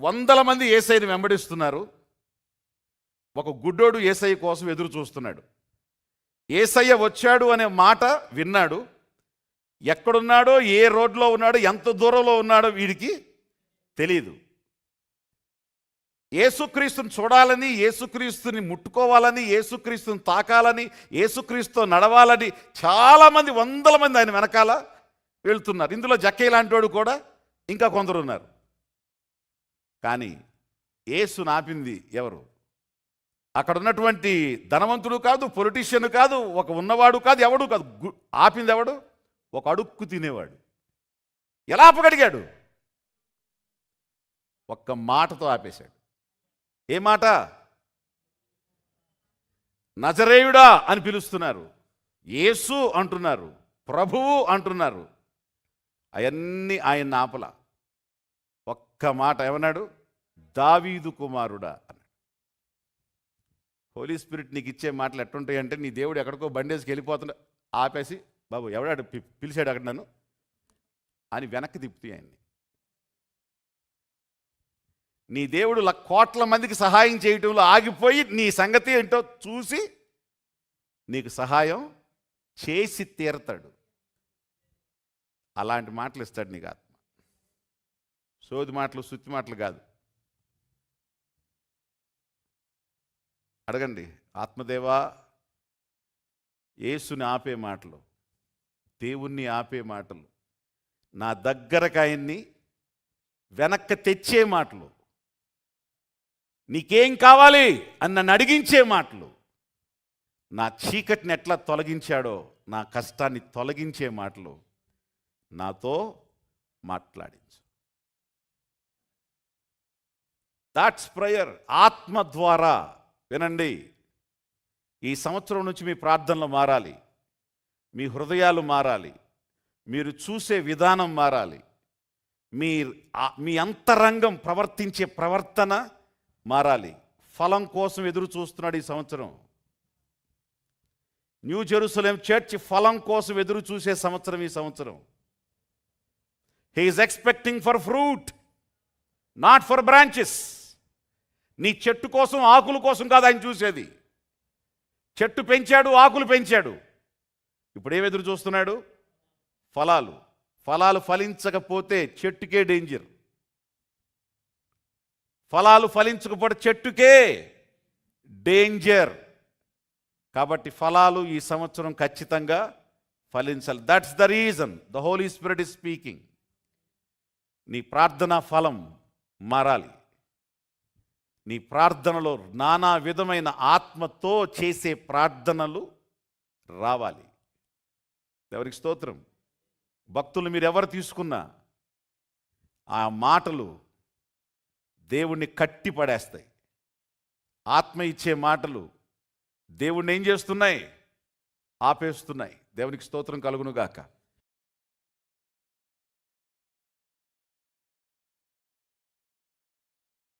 వందల మంది ఏసైని వెంబడిస్తున్నారు. ఒక గుడ్డోడు ఏసయ్య కోసం ఎదురు చూస్తున్నాడు. ఏసయ్య వచ్చాడు అనే మాట విన్నాడు. ఎక్కడున్నాడో ఏ రోడ్లో ఉన్నాడో ఎంత దూరంలో ఉన్నాడో వీడికి తెలియదు ఏసుక్రీస్తుని చూడాలని ఏసుక్రీస్తుని ముట్టుకోవాలని ఏసుక్రీస్తుని తాకాలని ఏసుక్రీస్తు నడవాలని చాలామంది వందల మంది ఆయన వెనకాల వెళ్తున్నారు. ఇందులో జక్కయ్య లాంటి వాడు కూడా ఇంకా కొందరు ఉన్నారు. కానీ ఏసు నాపింది ఎవరు? అక్కడ ఉన్నటువంటి ధనవంతుడు కాదు పొలిటీషియన్ కాదు ఒక ఉన్నవాడు కాదు ఎవడు కాదు. ఆపింది ఎవడు? ఒక అడుక్కు తినేవాడు. ఎలా ఆపగలిగాడు? ఒక్క మాటతో ఆపేశాడు. ఏ మాట? నజరేయుడా అని పిలుస్తున్నారు. యేసు అంటున్నారు. ప్రభువు అంటున్నారు. అవన్నీ ఆయన ఆపల. ఒక్క మాట ఏమన్నాడు? దావీదు కుమారుడా అన్నాడు. హోలీ స్పిరిట్ నీకు ఇచ్చే మాటలు ఎట్టుంటాయి అంటే నీ దేవుడు ఎక్కడికో బండేసుకు వెళ్ళిపోతున్నా ఆపేసి బాబు ఎవడాడు పి- పిలిచాడు అక్కడ నన్ను? అని వెనక్కి తిప్పుతాయి ఆయన్ని. నీ దేవుడు ల- కోట్ల మందికి సహాయం చేయటంలో ఆగిపోయి నీ సంగతి ఏంటో చూసి నీకు సహాయం చేసి తీరతాడు. అలాంటి మాటలు ఇస్తాడు నీకు ఆత్మ సోది మాటలు సుత్తి మాటలు కాదు. అడగండి ఆత్మదేవా యేసుని ఆపే మాటలు దేవుణ్ణి ఆపే మాటలు నా దగ్గరకు ఆయన్ని వెనక్కి తెచ్చే మాటలు నీకేం కావాలి అని నన్ను అడిగించే మాటలు నా చీకటిని ఎట్లా తొలగించాడో నా కష్టాన్ని తొలగించే మాటలు నాతో మాట్లాడించు. దాట్స్ ప్రేయర్ ఆత్మ ద్వారా. వినండి. ఈ సంవత్సరం నుంచి మీ ప్రార్థనలు మారాలి. మీ హృదయాలు మారాలి. మీరు చూసే విధానం మారాలి. మీ మీ అంతరంగం ప్రవర్తించే ప్రవర్తన మారాలి. ఫలం కోసం ఎదురు చూస్తున్నాడు ఈ సంవత్సరం. న్యూ జెరూసలేం చర్చ్ ఫలం కోసం ఎదురు చూసే సంవత్సరం ఈ సంవత్సరం. He's expecting for fruit not for branches నీ చెట్టు కోసం ఆకుల కోసం కాదు ఆయన చూసేది. చెట్టు పెంచాడు ఆకులు పెంచాడు. ఇప్పుడు ఏమెదురు ఎదురు చూస్తున్నాడు? ఫలాలు. ఫలాలు ఫలించకపోతే చెట్టుకే డేంజర్ ఫలాలు ఫలించకపోతే చెట్టుకే డేంజర్ కాబట్టి ఫలాలు ఈ సంవత్సరం ఖచ్చితంగా ఫలించాలి. That's the reason the holy spirit is speaking నీ ప్రార్థన ఫలం మారాలి. నీ ప్రార్థనలో నానా విధమైన ఆత్మతో చేసే ప్రార్థనలు రావాలి. ఎవరికి స్తోత్రం? భక్తులు మీరు ఎవరు తీసుకున్నా ఆ మాటలు దేవుణ్ణి కట్టి పడేస్తాయి. ఆత్మ ఇచ్చే మాటలు దేవుణ్ణి ఏం చేస్తున్నాయి? ఆపేస్తున్నాయి. దేవునికి స్తోత్రం కలుగునుగాక